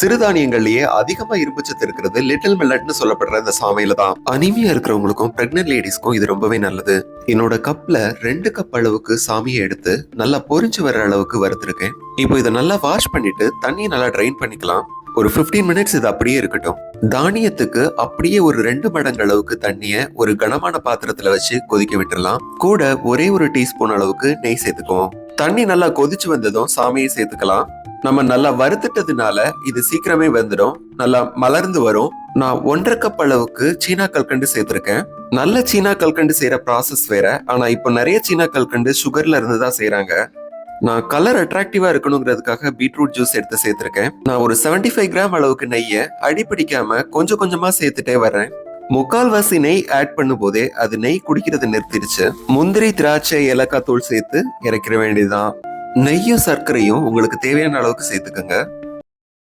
சிறுதானியங்கள்லயே அதிகமா இரும்புச்சத்து இருக்கிறது லிட்டில் மில்லட்னு சொல்லப்படுற இந்த சாமையில தான் அனிமியா இருக்கிறவங்களுக்கும் பிரெக்னென்ட் லேடிஸ்க்கும் இது ரொம்பவே நல்லது. என்னோட கப்ல ரெண்டு கப் அளவுக்கு சாமியை எடுத்து நல்லா பொறிஞ்சு வர்ற அளவுக்கு வறுத்துருக்கேன். இப்போ இதை நல்லா வாஷ் பண்ணிட்டு தண்ணியை நல்லா ட்ரைன் பண்ணிக்கலாம். ஒரு 15 மினிட்ஸ் இது அப்படியே இருக்கட்டும். தானியத்துக்கு அப்படியே ஒரு ரெண்டு மடங்கு அளவுக்கு தண்ணிய ஒரு கனமான பாத்திரத்துல வச்சு கொதிக்க விட்டுறலாம். கூட ஒரே ஒரு டீஸ்பூன் அளவுக்கு நெய் சேர்த்துக்குவோம். தண்ணி நல்லா கொதிச்சு வந்ததும் சாமியை சேர்த்துக்கலாம். நம்ம நல்லா வறுத்துட்டதுனால இது சீக்கிரமே வெந்துடும். நல்லா மலர்ந்து வரும். நான் ஒன்றரை கப் அளவுக்கு சீனா கல்கண்டு சேர்த்திருக்கேன். நல்ல சீனா கல்கண்டு செய்யற ப்ராசஸ் வேற. ஆனா இப்போ நிறைய சீனா கல்கண்டு சுகர்ல இருந்து தான் செய்யறாங்க நான் கலர் அட்ராக்டிவா இருக்கணுங்கிறதுக்காக பீட்ரூட் ஜூஸ் எடுத்து சேர்த்திருக்கேன். நான் ஒரு 75 ஃபைவ் கிராம் அளவுக்கு நெய்யை அடிப்பிடிக்காம கொஞ்சம் கொஞ்சமா சேர்த்துட்டே வர்றேன். முக்கால்வாசி நெய் ஆட் பண்ணும் போதே அது நெய் குடிக்கிறது நிறுத்திடுச்சு. முந்திரி திராட்சை ஏலக்காய் தூள் சேர்த்து இறக்கிற வேண்டியதுதான். நெய்யும் சர்க்கரையும் உங்களுக்கு தேவையான அளவுக்கு சேர்த்துக்கோங்க.